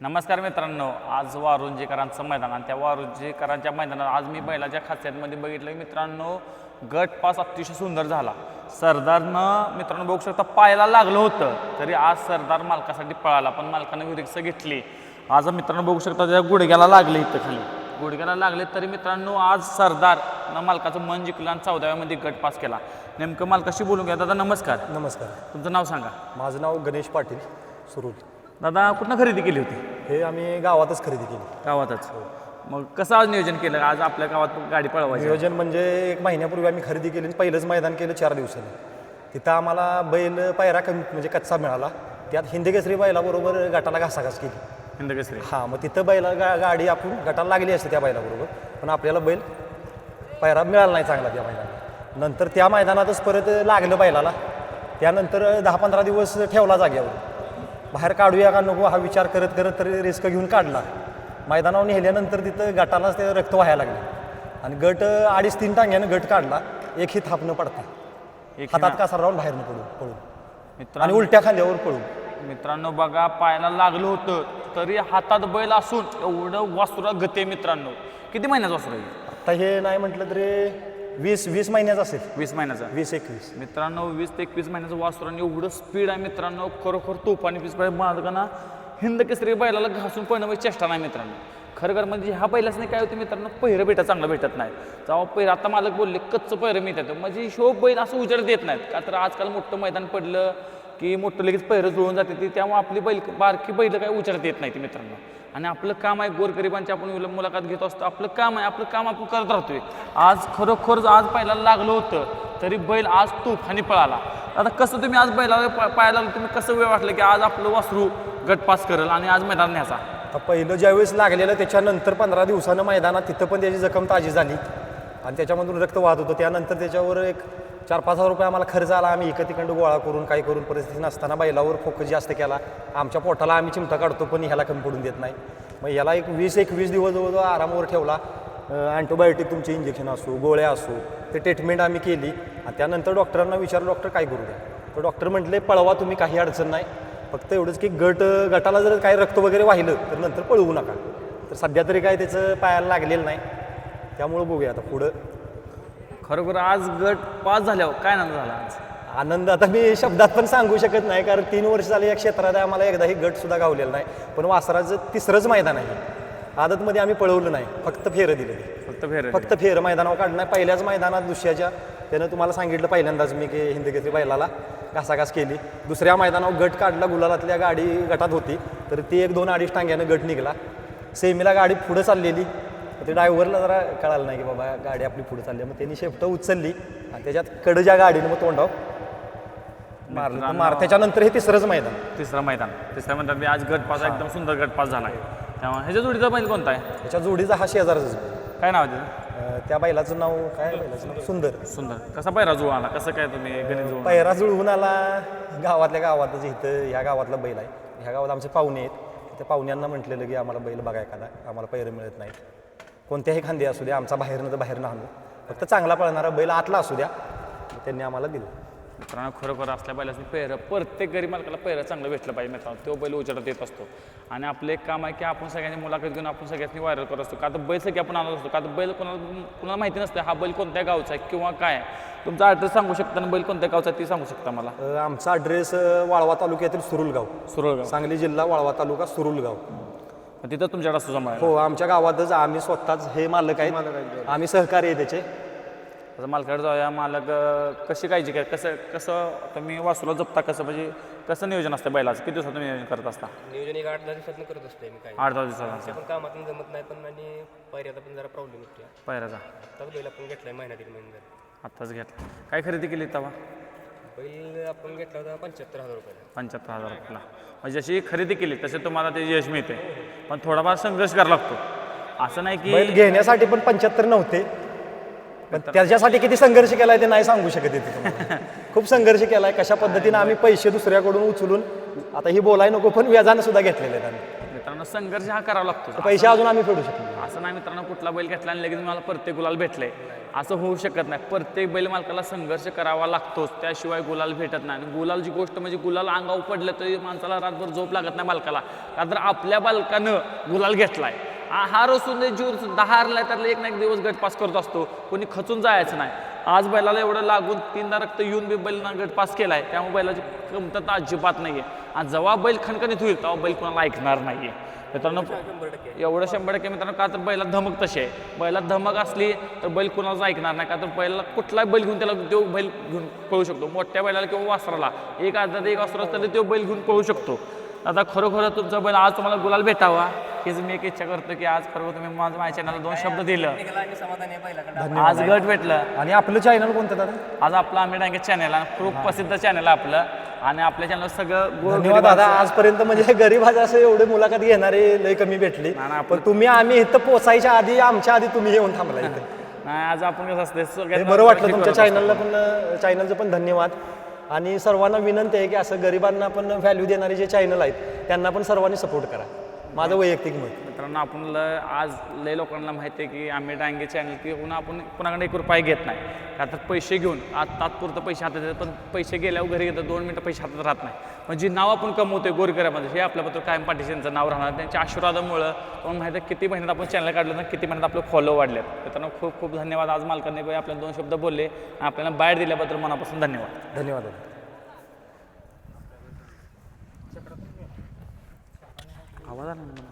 नमस्कार मित्रांनो आज वारुंजीकरांचं मैदान आणि त्या वारुंजीकरांच्या मैदानात आज मी बैलाच्या खात्यामध्ये बघितलं मित्रांनो गट पास अतिशय सुंदर झाला. सरदारनं मित्रांनो बघू शकता पायाला लागलं होतं तरी आज सरदार मालकासाठी पळाला पण मालकानं विरिक्स घेतली. आज मित्रांनो बघू शकता त्या गुडघ्याला लागले इथं खाली. गुडघ्याला लागले तरी मित्रांनो आज सरदार न मालकाचं मन जिंकलं आणि चौदाव्यामध्ये गट पास केला. नेमकं मालकाशी बोलून घ्या. दादा नमस्कार. नमस्कार. तुमचं नाव सांगा. माझं नाव गणेश पाटील सुरूल. दादा कुठनं खरेदी केली होती? हे आम्ही गावातच खरेदी केली. गावातच. मग कसं आज नियोजन केलं? आज आपल्या गावात गाडी पळवायची. नियोजन म्हणजे एक महिन्यापूर्वी आम्ही खरेदी केली आणि पहिलंच मैदान केलं चार दिवसांनी. तिथं आम्हाला बैल पायरा कमी म्हणजे कच्चा मिळाला. त्यात हिंदकेसरी बैलाबरोबर गटाला घासाघास केली. हिंदकेसरी. हां मग तिथं बैला गा गाडी आपण गटाला लागली असते त्या बैलाबरोबर. पण आपल्याला बैल पायरा मिळाला नाही चांगला त्या मैदानात. नंतर त्या मैदानातच परत लागलं बैलाला. त्यानंतर दहा पंधरा दिवस ठेवला जाग्यावर बाहेर काढूया का नको हा विचार करत करत तरी रिस्क घेऊन काढला. मैदानावर नेल्यानंतर तिथं गटालाच ते रक्त व्हायला लागले. आणि गट अडीच तीन टांग्यानं गट काढला. एकही थाप न पडता. एक हातात कासार राहून बाहेरनं पडून पळून. आणि मित्रांनो उलट्या खांद्यावर पळून. मित्रांनो बघा पायाला लागलं होतं तरी हातात बैल असून एवढं वासुरा गते मित्रांनो. किती महिन्याचं वासुरा आहे? आता हे नाही म्हटलं तरी वीस वीस महिन्याचं असेल. वीस महिन्याचा. वीस एकवीस. मित्रांनो वीस ते एकवीस महिन्याचं वासुरा आणि एवढं स्पीड आहे मित्रांनो. खरोखर तुफानी पीस पाहिजे मालकांना हिंद केसरी बैलाला घासून पळणं म्हणजे चेष्टा नाही मित्रांनो. खरं खरं म्हणजे ह्या बैलाच नाही काय होतं मित्रांनो पहिरं भेटत चांगलं भेटत नाही जेव्हा पहिरं आता मालक बोलले कच्चं पहिरं मिळतात म्हणजे शो बैल असं उजेड देत नाहीत. का तर आजकाल मोठं मैदान पडलं की मोठं लगेच पहिरं जुळून जाते ती त्यामुळे आपली बैल बारकी बैल काय उजेड देत नाही ती मित्रांनो. आणि आपलं काम आहे गोरगरिबांची आपण मुलाखत घेत असतो. आपलं काम आहे आपलं काम आपण करत राहतोय. आज खरोखरच आज पहिला लागलं होतं तरी बैल आज तुफानी पळाला. आता कसं तुम्ही आज बैलाला पाहायला लागलं तुम्ही कसं वेळ वाटलं की आज आपलं वासरू गट पास करेल आणि आज मैदान न्यायचा? आता पहिलं ज्यावेळेस लागलेलं त्याच्यानंतर पंधरा दिवसानं मैदानात तिथं पण त्याची जखम ताजी झाली. आणि त्याच्यामधून रक्त वाहत होतं. त्यानंतर त्याच्यावर एक चार पाच हजार रुपये आम्हाला खर्च आला. आम्ही इकडं तिकडं गोळा करून काय करून परिस्थिती नसताना बैलावर फोकस जास्त केला. आमच्या पोटाला आम्ही चिमटा काढतो पण ह्याला कमी पडून देत नाही. मग याला एक वीस एकवीस दिवस जवळजवळ आरामावर ठेवला. अँटीबायोटिक तुमचे इंजेक्शन असो गोळ्या असो ते ट्रीटमेंट आम्ही केली. आणि त्यानंतर डॉक्टरांना विचारलं डॉक्टर काय करू द्या? तर डॉक्टर म्हटले पळवा तुम्ही काही अडचण नाही. फक्त एवढंच की गट गटाला जर काही रक्त वगैरे वाहिलं तर नंतर पळवू नका. तर सध्या तरी काय त्याचं पायाला लागलेलं नाही. त्यामुळं बघूया आता पुढं. खरोखर आज गट पास झाल्यावर काय आनंद झाला आज? आनंद आता मी शब्दात पण सांगू शकत नाही कारण तीन वर्ष झाले या क्षेत्रात आम्हाला एकदाही गटसुद्धा गावलेला नाही. पण वासराचं तिसरंच मैदान आहे. आदतमध्ये आम्ही पळवलं नाही फक्त फेरं दिलं फक्त फेर फक्त फेर मैदानावर काढलं नाही. पहिल्याच मैदानात दुसऱ्याच्या त्यानं तुम्हाला सांगितलं पहिल्यांदाच मी की हिंदकेसरी बैलाला घासाघास केली. दुसऱ्या मैदानावर गट काढला गुलालातल्या गाडी गटात होती. तर ती एक दोन अडीच टांग्यानं गट निघाला. सेमीला गाडी पुढं चाललेली. ते ड्रायव्हरला जरा कळालं नाही की बाबा गाडी आपली पुढे चालली मग त्यांनी शेपट उचलली आणि त्याच्यात कडं ज्या गाडीनं मग तोंडाव मारलं. मार त्याच्यानंतर हे तिसरंच मैदान. तिसरं मैदान. तिसऱ्या मैदान. आज गट पास एकदम सुंदर गट पास झाला आहे. त्यामुळे ह्याच्या जोडीचा बैल कोणता आहे? त्याच्या जोडीचा हा शेजारच काय नाव आहे त्याचं? त्या बैलाचं नाव काय आहे बैलाचं नाव? सुंदर. सुंदर. कसा पैरा जुळा आला? कसं काय तुम्ही गणित जुळून पैरा जुळवून आला. गावातल्या गावातच इथं ह्या गावातला बैल आहे. ह्या गावात आमचे पाहुणे आहेत. त्या पाहुण्यांना म्हटलेलं की आम्हाला बैल बघा एखादा. आम्हाला पैरं मिळत नाहीत. कोणत्याही खांदी असू द्या आमचा बाहेरनं तर बाहेरनं आणू फक्त चांगला पळणारा बैल आतला असू द्या त्यांनी आम्हाला दिलं. मित्रांनो खरोखर असल्या बैलाची पैरं प्रत्येक गरीब मालकाला पैरं चांगलं भेटलं पाहिजे मित्रांनो. तो बैल उजेडात येत असतो. आणि आपलं एक काम आहे की आपण सगळ्यांनी मुलाखत घेऊन आपण सगळ्यांनी व्हायरल करत असतो. का तर बैल सगळे आपण आणत असतो. का तर बैल कोणाला कोणाला माहिती नसतं हा बैल कोणत्या गावचा आहे किंवा काय तुमचा ॲड्रेस सांगू शकता आणि बैल कोणत्या गावचा आहे ती सांगू शकता मला. आमचा ॲड्रेस वाळवा तालुक्यातील सुरुलगाव. सुरळगाव सांगली जिल्हा वाळवा तालुका सुरुलगाव. मग तिथं तुमच्याकडे असतो सांभाळ हो आमच्या गावातच आम्ही स्वतःच हे मालक आहेत. आम्ही सहकारी आहे त्याचे. आता मालकाकडे जाऊया. मालक अं, कशी काळजी काय कसं कसं तुम्ही वासूला जपता कसं? म्हणजे कसं नियोजन असतं बैलाचं? किती दिवसात तुम्ही नियोजन करत असता? नियोजन एक आठ दहा दिवसात करत असतोय मी काही. आठ दहा दिवसात. पण कामातून जमत नाही पण आणि पायऱ्याचा पण जरा प्रॉब्लेम येतो पहिल्याचा आत्ताच बैल आपण घेतलाय महिन्यात दीड महिने झाले. आत्ताच घेतला काय खरेदी केली तेव्हा बैल आपण घेतला होता पंच्याहत्तर हजार रुपयाला. पंच्याहत्तर हजार रुपयाला. म्हणजे जशी खरेदी केली तसे तुम्हाला ते यश मिळते. पण थोडाफार संघर्ष करावा लागतो. असं नाही की बैल घेण्यासाठी पण पंच्याहत्तर नव्हते. पण त्याच्यासाठी किती संघर्ष केलाय ते नाही सांगू शकत येते तुम्हाला. खूप संघर्ष केलाय. कशा पद्धतीने आम्ही पैसे दुसऱ्याकडून उचलून आता ही बोलाय नको पण व्याजानं सुद्धा घेतलेले आहेत आम्ही. मित्रांनो संघर्ष हा करावा लागतो. पैसे अजून आम्ही फेडू शकतो असं नाही मित्रांनो कुठला बैल घेतला आणि लगेच मला प्रत्येक गुलाल भेटलंय असं होऊ शकत नाही. प्रत्येक बैल मालकाला संघर्ष करावा लागतोच. त्याशिवाय गुलाल भेटत नाही. आणि गुलालची गोष्ट म्हणजे गुलाल अंगावर पडलं तरी माणसाला रातभर झोप लागत नाही मालकाला. का तर आपल्या बालकानं गुलाल घेतलाय. हार असून जीव सुद्धा हारलाय त्यातला एक ना एक दिवस गटपास करत असतो. कोणी खचून जायचं नाही. आज बैलाला एवढं लागून तीनदा रक्त येऊन बी बैल गटपास केलाय. त्यामुळे बैलाची कमतरता अजिबात नाहीये. आणि जेव्हा बैल खणखणीत होईल तेव्हा बैल कोणाला ऐकणार नाहीये. मित्रांनो एवढं शंभर टक्के मित्रांनो का तर बैलात धमक तशी आहे. बैलात धमक असली तर बैल कोणालाच ऐकणार नाही का तर बैलाला कुठलाही बैल घेऊन त्याला तो बैल घेऊन पळू शकतो. मोठ्या बैलाला किंवा वासराला एक अर्धा एक वासरा असतं तरी तो बैल घेऊन पळू शकतो. आता खरोखर तुमचा बैल आज तुम्हाला गुलाल भेटावा हीच मी एक इच्छा करतो की आज खरोखर तुम्ही माझं माझ्या चॅनलला दोन शब्द दिलं. आणि आज गट भेटलं. आणि आपलं चॅनल कोणतं दादा? आज आपलं आम्ही डांगे चॅनल आहे खूप प्रसिद्ध चॅनल आहे आपलं. आणि आपल्या चॅनल सगळं गोर धन्यवाद दादा. आजपर्यंत म्हणजे गरीबाचं असं एवढे मुलाखत घेणारे लय कमी भेटली. ना, ना, पण तुम्ही आम्ही इथं पोचायच्या आधी आमच्या आधी तुम्ही येऊन थांबला इथं. नाही आज आपण कसं असते हे बरं वाटलं तुमच्या. चॅनलला पण चॅनलचं पण धन्यवाद. आणि सर्वांना विनंती आहे की असं गरिबांना पण व्हॅल्यू देणारे जे चॅनल आहेत त्यांना पण सर्वांनी सपोर्ट करा. माझं वैयक्तिक मत. मित्रांनो आपण ल- आज लय लोकांना माहिती आहे की आम्ही डांगे चॅनल की पुन्हा आपण कुणाकडे एक रुपये घेत नाही. तर पैसे घेऊन आज तात्पुरतं पैसे हातात येतात पण पैसे गेल्यावर घरी येतात दोन मिनटं पैसे हातात राहत नाही. पण जी नाव आपण कमवतोय गोरगऱ्यामध्ये हे आपल्याबद्दल कायम पाठीशी यांचं नाव राहणार. त्यांच्या आशीर्वादामुळं पण माहिती आहे किती महिन्यात आपण चॅनल काढलं ना किती महिन्यात आपलं फॉलो वाढलेत. मित्रांनो खूप खूप धन्यवाद. आज मालकांनी आपल्याला दोन शब्द बोलले आणि आपल्याला बाहेर दिल्याबद्दल मनापासून धन्यवाद. धन्यवाद दादा आवाज आला ना मला.